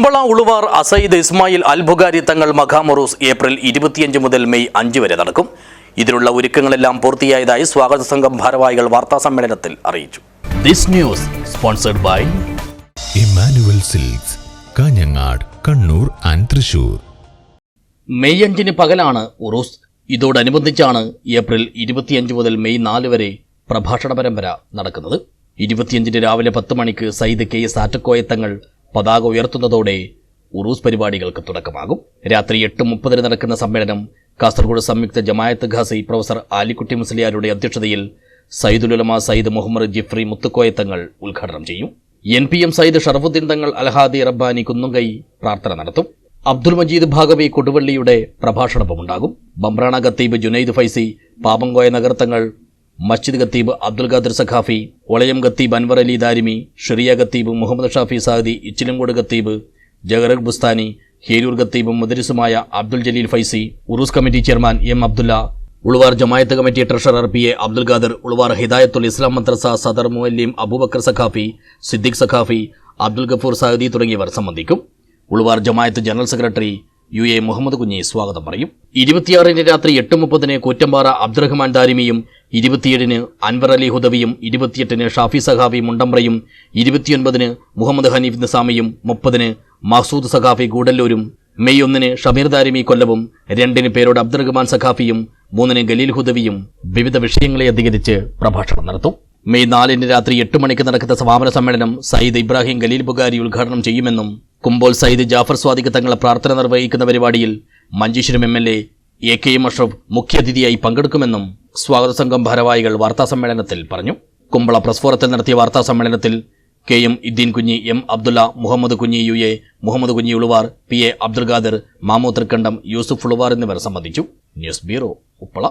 കുമ്പള ഉളുവാർ അസൈദ് ഇസ്മായിൽ അൽബുഗാരി തങ്ങൾ മഖാമറൂസ് April ഇരുപത്തിയഞ്ച് മുതൽ May അഞ്ച് വരെ നടക്കും. ഇതിനുള്ള ഒരുക്കങ്ങളെല്ലാം പൂർത്തിയായതായി സ്വാഗത സംഘം ഭാരവാഹികൾ വാർത്താ സമ്മേളനത്തിൽ അറിയിച്ചു. This news sponsored by Emmanuel Silks Kanhangad Kannur and Thrissur. May അഞ്ചിന് പകലാണ് ഉറൂസ്. ഇതോടനുബന്ധിച്ചാണ് ഏപ്രിൽ ഇരുപത്തിയഞ്ച് മുതൽ മെയ് നാല് വരെ പ്രഭാഷണ പരമ്പര നടക്കുന്നത്. ഇരുപത്തിയഞ്ചിന് രാവിലെ പത്ത് മണിക്ക് സയ്യിദ് കെ എസ് ആറ്റക്കോയത്തങ്ങൾ പതാക ഉയർത്തുന്നതോടെ ഉറൂസ് പരിപാടികൾക്ക് തുടക്കമാകും. രാത്രി എട്ട് മുപ്പതിന് നടക്കുന്ന സമ്മേളനം കാസർഗോഡ് സംയുക്ത ജമായത്ത് ഖാസി പ്രൊഫസർ ആലിക്കുട്ടി മുസ്ലിയാരുടെ അധ്യക്ഷതയിൽ സയ്യിദുലുലമ സയ്യിദ് മുഹമ്മദ് ജിഫ്രി മുത്തുക്കോയ തങ്ങൾ ഉദ്ഘാടനം ചെയ്യും. N P M Sayyid Sharafuddin Thangal Alhadi Rabbani കുന്നുകൈ പ്രാർത്ഥന നടത്തും. അബ്ദുൽ മജീദ് ഭാഗവി കൊടുവള്ളിയുടെ പ്രഭാഷണവുമുണ്ടാകും. ബംബ്രാണ ഖത്തീബ് ജുനൈദ് ഫൈസി പാപങ്കോയ നഗർത്തങ്ങൾ മസ്ജിദ് ഖത്തീബ് അബ്ദുൽ ഖാദർ സഖാഫി ഒളയം ഖത്തീബ് അൻവർ അലി ദാരിമി ഷെറിയ ഖത്തീബ് മുഹമ്മദ് ഷാഫി സാദി ഇച്ചിലങ്കോട് ഖത്തീബ് ജഗറക് ബുസ്താനി ഹേരൂർ ഖത്തീബും മുദരിസുമായ Abdul Jaleel Faizi Uroos committee chairman M Abdulla Uluvar Jamaath committee treasurer P A Abdul Khader Uluvar Hidayathul Islam Madrasa സദർ മുഅല്ലിം അബൂബക്കർ സഖാഫി സിദ്ദിഖ് സഖാഫി അബ്ദുൽ ഗഫൂർ സാദി തുടങ്ങിയവർ സംബന്ധിക്കും. Uluvar Jamaath general secretary U A Muhammad Kunhi സ്വാഗതം പറയും. ഇരുപത്തിയാറിന് രാത്രി എട്ട് മുപ്പതിന് കൂറ്റമ്പാറ അബ്ദുറഹ്മാൻ ദാരിമിയും ഇരുപത്തിയേഴിന് അൻവർ അലി ഹുദവിയും ഇരുപത്തിയെട്ടിന് ഷാഫി സഖാഫി മുണ്ടമ്പ്രയും ഇരുപത്തിയൊൻപതിന് മുഹമ്മദ് ഹനീഫ് നിസാമിയും മുപ്പതിന് മഹ്സൂദ് സഖാഫി ഗൂഡല്ലൂരും മെയ് ഒന്നിന് ഷമീർ ദാരിമി കൊല്ലവും രണ്ടിന് പേരോട് അബ്ദുറഹ്മാൻ സഖാഫിയും മൂന്നിന് ഗലീൽ ഹുദവിയും വിവിധ വിഷയങ്ങളെ അധികരിച്ച് പ്രഭാഷണം നടത്തും. മെയ് നാലിന് രാത്രി എട്ട് മണിക്ക് നടക്കുന്ന സമാപന സമ്മേളനം സയ്യിദ് ഇബ്രാഹിം ഗലീൽ ബുഗാരി ഉദ്ഘാടനം ചെയ്യുമെന്നും കുമ്പോൾ സയ്യിദ് ജാഫർ സ്വാദിഖ് തങ്ങളെ പ്രാർത്ഥന നിർവഹിക്കുന്ന പരിപാടിയിൽ Manjeshwaram M L A A K M Ashraf മുഖ്യാതിഥിയായി പങ്കെടുക്കുമെന്നും സ്വാഗത സംഘം ഭാരവാഹികൾ വാർത്താ സമ്മേളനത്തിൽ പറഞ്ഞു. കുമ്പള പ്രസ്ഫോറത്തിൽ നടത്തിയ വാർത്താ സമ്മേളനത്തിൽ കെ എം ഇദ്ദീൻ കുഞ്ഞി M Abdulla Muhammad Kunhi U A Muhammad Kunhi Uluvar P A Abdul Khader Mamo Thrikkandam Yusuf Uluvar എന്നിവർ സംബന്ധിച്ചു. News bureau Uppala.